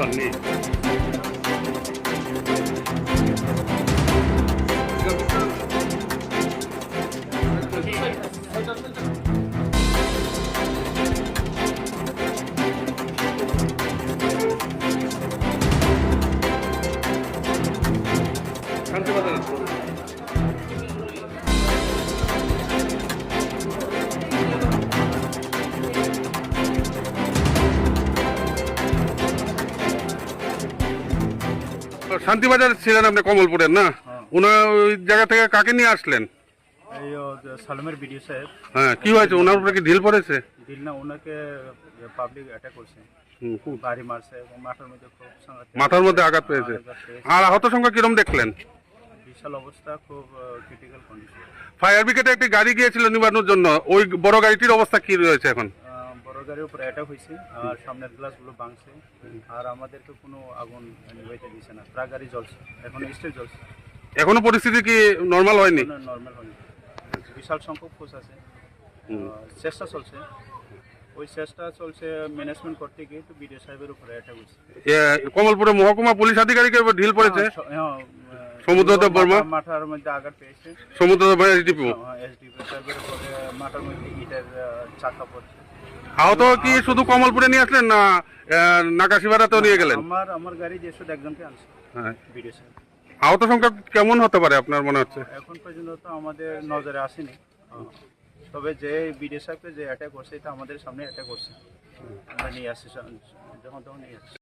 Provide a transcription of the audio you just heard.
さんね官邸までのとこです শান্তিবাজার ছিলেন আপনি কমলপুরের না? ওনার ওই জায়গা থেকে কাকে নিয়ে আসলেন? সালমের ভিডিও হ্যাঁ কি হয়েছে? ওনার উপরে কি ঢিল পড়েছে? না ওনাকে পাবলিক অ্যাটাক করছে। হুম, খুব। বাড়ি মারছে মাথার মধ্যে খুব মাথার মধ্যে আঘাত পেয়েছে। আঘাত পেয়েছে। আর আহত সংখ্যা কিরম দেখলেন? বিশাল অবস্থা খুব ক্রিটিক্যাল কন্ডিশন ফায়ার ব্রিগেডে একটি গাড়ি গিয়েছিল নিবানোর জন্য। ওই বড় গাড়িটির অবস্থা কি রয়েছে এখন? গাড়ির উপরে অ্যাটাক হয়েছে আর সামনের গ্লাসগুলো ভাঙছে আর আমাদেরকে কোনো আগুন নিভাইতে দিছে না। ট্রাক গাড়ি জ্বলছে এখন স্টিল জ্বলছে। এখনও পরিস্থিতি কি নর্মাল হয়নি? নর্মাল হয়নি। বিশাল সংখ্যক ফোর্স আছে চেষ্টা চলছে। ওই চেষ্টা চলছে ম্যানেজমেন্ট করতে গিয়ে তো বিডিও সাহেবের উপরে অ্যাটাক হয়েছে কমলপুরে মহকুমা পুলিশ আধিকারিকের উপর ঢিল পড়েছে? হ্যাঁ, হ্যাঁ, সমুদ্রদেব বর্মা? মাথার মধ্যে আঘাত পেয়েছে। সমুদ্র এসডিপি? এসডিপি সাহেবের উপরে মাথার মধ্যে ইটের চাকা পড়ছে। আহত কি শুধু কমলপুরে নিয়ে আসলেন না নাকাশিবাড়াতেও নিয়ে গেলেন? আমার আমার গাড়ি যে শুধু একজনকে আনছে। হ্যাঁ। সাহেব। আহত সংখ্যা কেমন হতে পারে আপনার মনে হচ্ছে? এখন পর্যন্ত তো আমাদের নজরে আসেনি। তবে যে বিডিও সাহেবকে যে অ্যাটাক করছে এটা আমাদের সামনে অ্যাটাক করছে। আমরা নিয়ে আসছি যখন তখন নিয়ে আসছি।